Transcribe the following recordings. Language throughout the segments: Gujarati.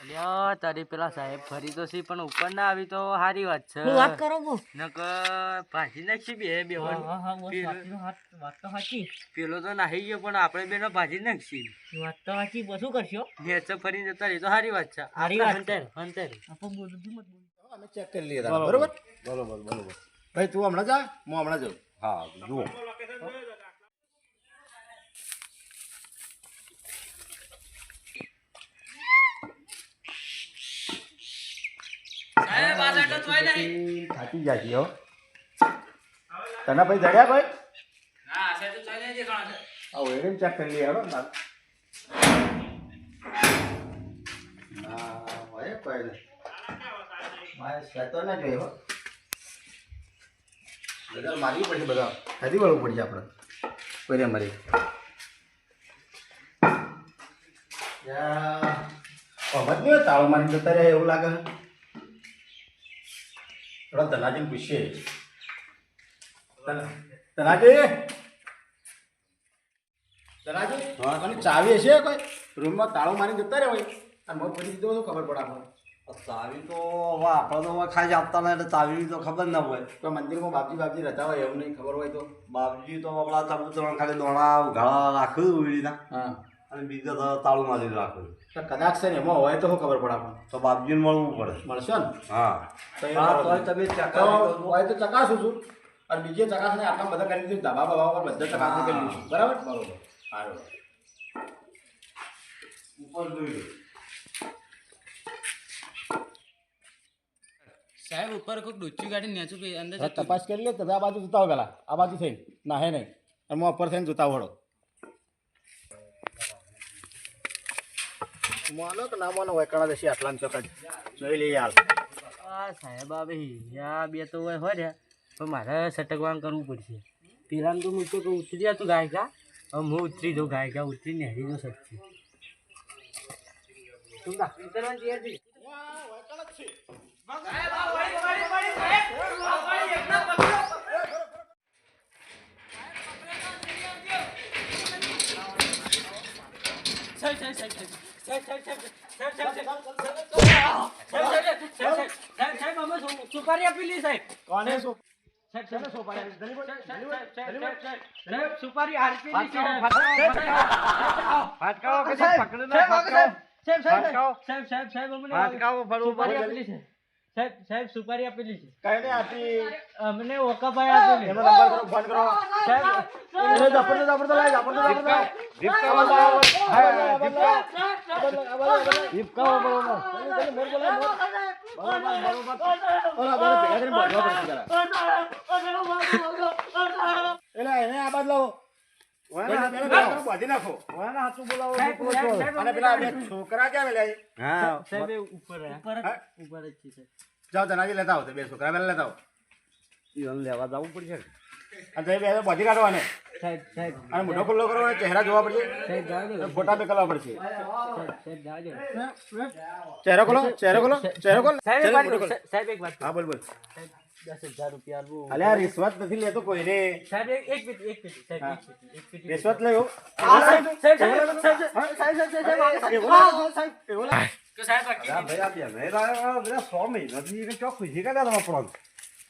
અલ્યા તારી પેલા સાહેબ ફરી તો સી પણ ઉપર ના આવી તો સારી વાત છે. વાત કરો બો નકર ભાજી નાખી બે બે હા હા હા પેલો- વાત તો સાચી. પેલો તો નાહી ગયો પણ આપણે બેનો ભાજી નાખશી. વાત તો સાચી શું કરશો? નેચર ફરી જતા રહી તો સારી વાત છે. સારી વાત. હંતર હંતર આપણે બધું મત બોલ. અમે ચેક કરી લઈએ બરોબર? બરોબર બરોબર. ભાઈ તું હમણાં જા હું હમણાં જાઉં. હા જુઓ. લાટો થાકી ગયા છીએ હો. તને ભાઈ જડ્યા ભાઈ હા વેડિંગ ચેક કરી લઈએ હેડો ના. હોય કોઈ મારે સેતો ના જોઈએ હો. બધા મારવી પડશે બધા. હજી વળવું પડશે આપણે. કોઈને મરી. અમત નહીં તાળો મારી જતા રહે એવું લાગે થોડા ધનાજીને પૂછીએ. ધન- ધનાજી ધનાજી અને ચાવી હશે કોઈ? રૂમમાં તાળો મારી જતા રહે હોય? અને મગ પછી દીધો ખબર પડે ચાવી તો હવે આપણે તો ખાલી જ આપતા નહીં એટલે ચાવી તો ખબર ના હોય. તો મંદિરમાં બાપજી બાપજી રહેતા હોય એવું નહીં ખબર હોય તો? બાપજી તો આપણા ત્રણ ખાલી દોણા ગાળા રાખ્યું એવી રીતના. હા. અને બીજા તાળું મારી રાખ્યું તો કદાચ છે ને એમાં હોય તો શું ખબર પડે આપણને? તો બાપજીને મળવું પડે. મળશે ને? હા. તો તમે તો ચકાસી દો. હોય તો ચકાસું છું. અને બીજે ચકાસણી આટલા બધા કરી દીધું. ધાબા બાબા પર બધા ચકાસણી કરી દીધું. બરાબર? બરોબર. સારું. ઉપર જોઈ લો. સાહેબ ઉપર કોઈક ડોચી ગાડી નેચું અંદર તપાસ કરી લે. તમે આ બાજુ જોતા હો પેલા આ બાજુ થઈને. ના હે નહીં. અને હું ઉપર થઈને જોતા વળો. માનો કે ના માનો હોય કણા દશી આટલા ચોક્કસ જોઈ લઈએ હાલ. આ સાહેબ આવે યા બે તો હોય હોય રહ્યા પણ મારે સટકવાનું કરવું પડશે. પેલા તો હું તો ઉતરી જા તું ગાયકા. હવે હું ઉતરી જાઉં ગાયકા ઉતરી નેહરી જાઉં સચ્ચી તું તૈયાર છે? સાહેબ, સાહેબ, સુપારી આપેલી સાહેબ કોને અમને છે અમને ઓકાભાઈ આપેલી એનો છોકરા ક્યાં ઉપર ઉપર જ છે જાઓ જણાવી બે છોકરા પહેલા લેતા આવો લેવા જવું પડશે. અને બે બધી કાઢવાને. સાહેબ સાહેબ. અને રિશ્વત નથી લેતો કોઈને. સાહેબ રિશ્વત લેવો સાહેબ આપ્યા સો મહિનાથી ચોખ્ખું શીખે તમારા પ્રોન્સ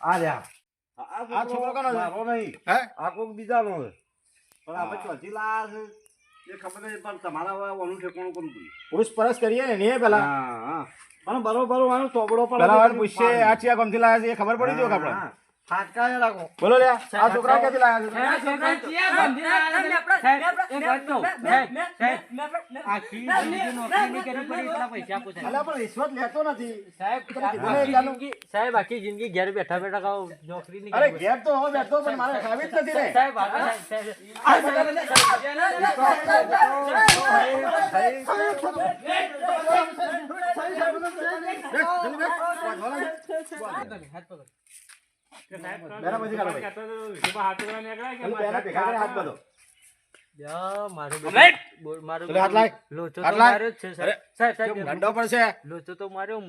આ રહ્યા આ આ છોકરો કોનો? મારો નહીં. હે? આ કોઈક બીજાનો છે. પણ આપણે ચોથી લાયા છે. એ ખબર નહીં પણ તમારા ઓનું ઠેકાણું કોણ પૂછ્યું? પૂછપરછ કરીએ ને નહીં પેલા? હા પણ બરોબર આનો ચોપડો પણ પેલા વાર આ ચિયા કોમથી લાયા છે એ ખબર પડી જો આપણે બોલો લે આ છોકરા ક્યાંથી લાયા છોકરા સાહેબ આખી જિંદગી ઘેર બેઠા બેઠા ખાવ નોકરી ની ઘેર તો હું બેઠો પણ મારે ખાવી જ નથી સાહેબ હાથ પકડ લોચો તો માર્યો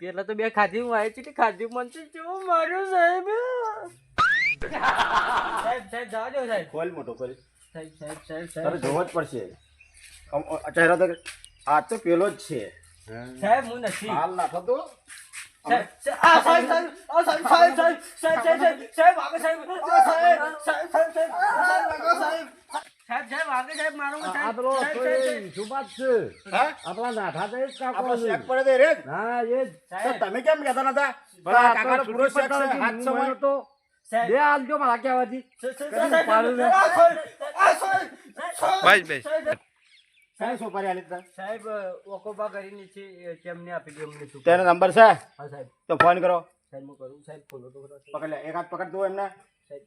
પેલા તો બે ખાધી હું આવી છે ખાધી. મન જો માર્યો સાહેબ. સાહેબ સાહેબ જવા સાહેબ. સાહેબ સાહેબ સાહેબ જોવો જ પડશે. ચહેરો તો આ તો પેલો જ છે. સાહેબ હું નથી. હાલ નાખો તો. સાહેબ, સાહેબ, આ સાહેબ, સાહેબ, આ સાહેબ, સાહેબ, સાહેબ, સાહેબ, સાહેબ, સાહેબ, સાહેબ, સાહેબ, આ સાહેબ, સાહેબ, સાહેબ, સાહેબ, સાહેબ, સાહેબ, સાહેબ, આગળ સાહેબ, મારો સાહેબ, સાહેબ, તો સાહેબ, એ સાહેબ. ઈસુબા જ છે આપણા નાઠા તો એ કાકો છે. શેક પડે તે રે હા એ જ તમે કેમ કહેતા નતા કાકાનો પૂરો છે હાથ સમય તો બે મારા કહેવાથી સાહેબ, કદી સાહેબ, સોપારી આલી તને? સાહેબ ઓકોપા કરીને છે કેમને આપી દે અમને શું તેનો નંબર છે? હા સાહેબ. તો ફોન કરો. સાહેબ હું કરું? સાહેબ ખોલો તો ખરા પકડ લે એક હાથ પકડ દો એમને? સાહેબ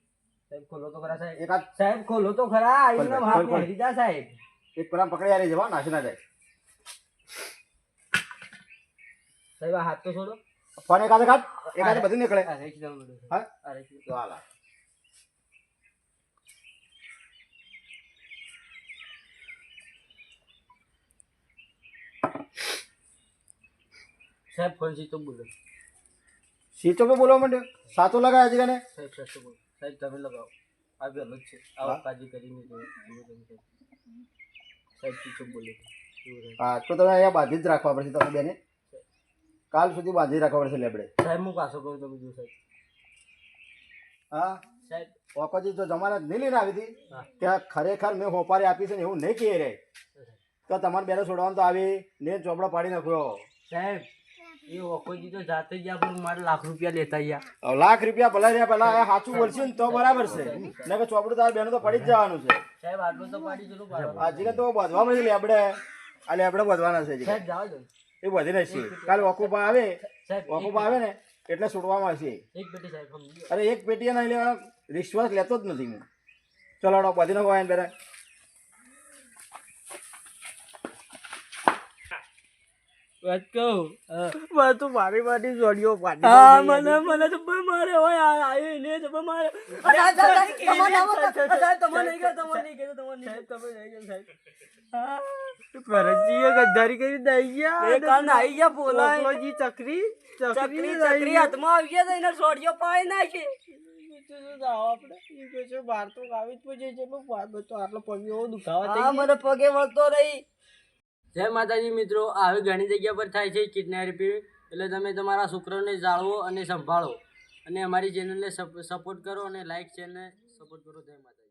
સાહેબ ખોલો તો ખરા સાહેબ. એક હાથ સાહેબ ખોલો તો ખરા. આઈને હાથ ખોલ. જા સાહેબ. એક પેલા પકડી આલી જવા નાસી ના જાય. સાહેબ હાથ તો છોડો. ફોન એક કાઢ એક હાથ બધું નીકળે. હા? હા. તો હાલ. સાહેબ ફોન તો બોલો. સીતો પર બોલવા માંડ્યો સાતો લગાવ્યા છે કને સાહેબ સાચું બોલો. સાહેબ તમે લગાવો. આ અલગ છે. આવો કાજી કરીને સાહેબ. સીતો બોલે. હા તો તમે અહીંયા બાંધી જ રાખવા પડશે તમે બેને. કાલ સુધી બાંધી રાખવા પડશે લેબડે. સાહેબ હું પાછો કરું તમે જો સાહેબ. હા? સાહેબ. ઓકોજી જો જમાનત નહીં લઈને આવી હતી ત્યાં ખરેખર મેં હોપારી આપી છે ને એવું નહીં કહે રે. તો તમારે બેને છોડવાનું તો આવી ને ચોપડો પાડી નાખ્યો. સાહેબ એ ઓકોજી તો જાતે જ આપણે મારે લાખ રૂપિયા લેતા ગયા લાખ રૂપિયા ભલા રહ્યા પેલા સાચું બોલશે ને તો બરાબર છે. ને કે ચોપડું તારા બેનો તો પડી જ જવાનું છે. સાહેબ આટલું તો પાડી બધવા મળે લેબડે આ લેબડે વધવાના છે સાહેબ એ વધી રહેશે. કાલે ઓકુપા આવે. ઓકુપા આવે ને એટલે છોડવામાં આવશે. એક પેટી સાહેબ અરે એક પેટી નહીં લેવાનો રિશ્વાસ લેતો જ નથી હું. ચલો હડો બધી નાખો આઈને પેલા વાત કહું મને તો મારી મારી જોડીઓ પાડી હા મને મને તો મારે હોય આયો ને તો. મારે સાહેબ ગયો તમે ગયો તમે નહીં તમે ગયો સાહેબ. ભરતજીએ ગદ્દારી કરી દઈ ગયા ઓકલોજી ચકરી ચકરી ચકરી હાથમાં આવી ગયા એને સોડિયો પાડી નાખે. આપણે બાર તો આવી જ પૂછે આટલો પગ એવો દુખાવા મને પગે વળતો રહી જય માતાજી મિત્રો, આવી ઘણી જગ્યા પર થાય છે કિડનેપિંગ એટલે તમે તમારા છોકરાઓને જાળવો અને સંભાળો. અને અમારી ચેનલને સપોર્ટ કરો અને લાઈક ચેનલને સપોર્ટ કરો. જય માતાજી.